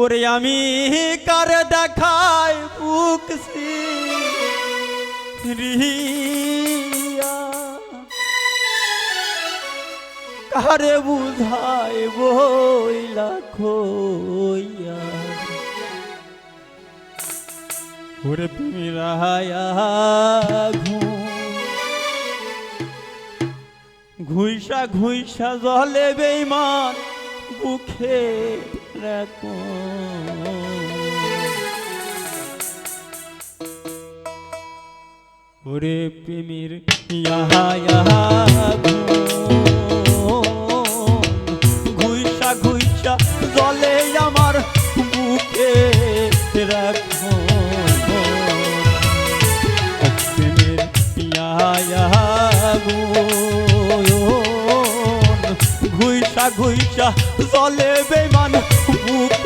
ওরে আমি কারে দেখায় বুক রিয়া, কারে বুঝাই বইলা খইয়া? ওরে পিমিরায়া ঘুম। ঘুইসা ঘুইসা জলে বেইমান বুখে রাখো ওরে প্রেমের ইহা ইহা জলে আমার বুকে রাখো প্রেমের ইয়া ঘুইসা ঘুইসা জলে বেমান বুকে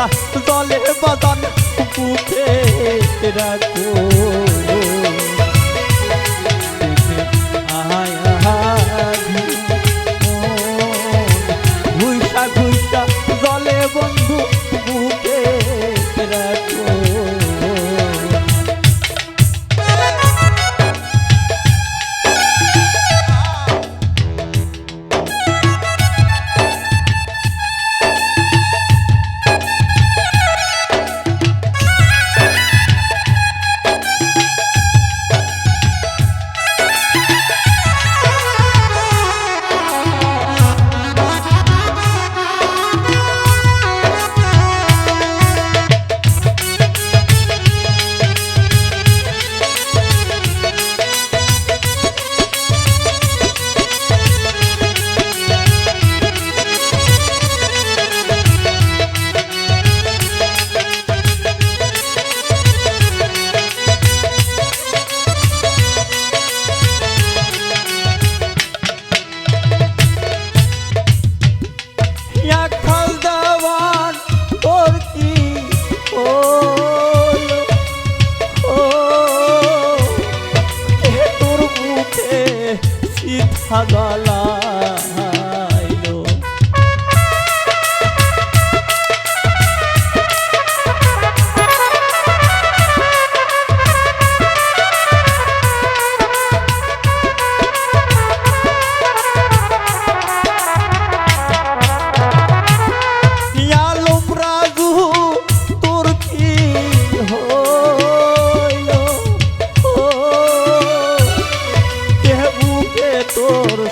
ঘুইসা দলে বদন বুকে রাখো। ঘুষা ঘুষা জলে বন্ধু বুকে গলাইলো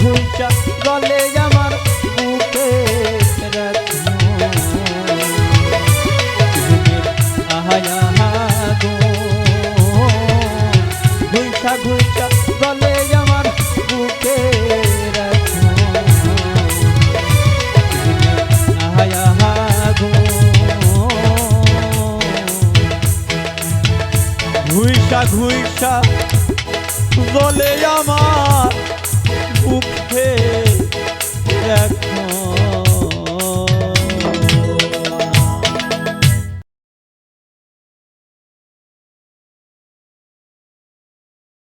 ঘুইসা গলে আমার বুকে আহায়া গো ঘুইসা ঘুইসা ঘুইসা বলে আমার বুকে রাখো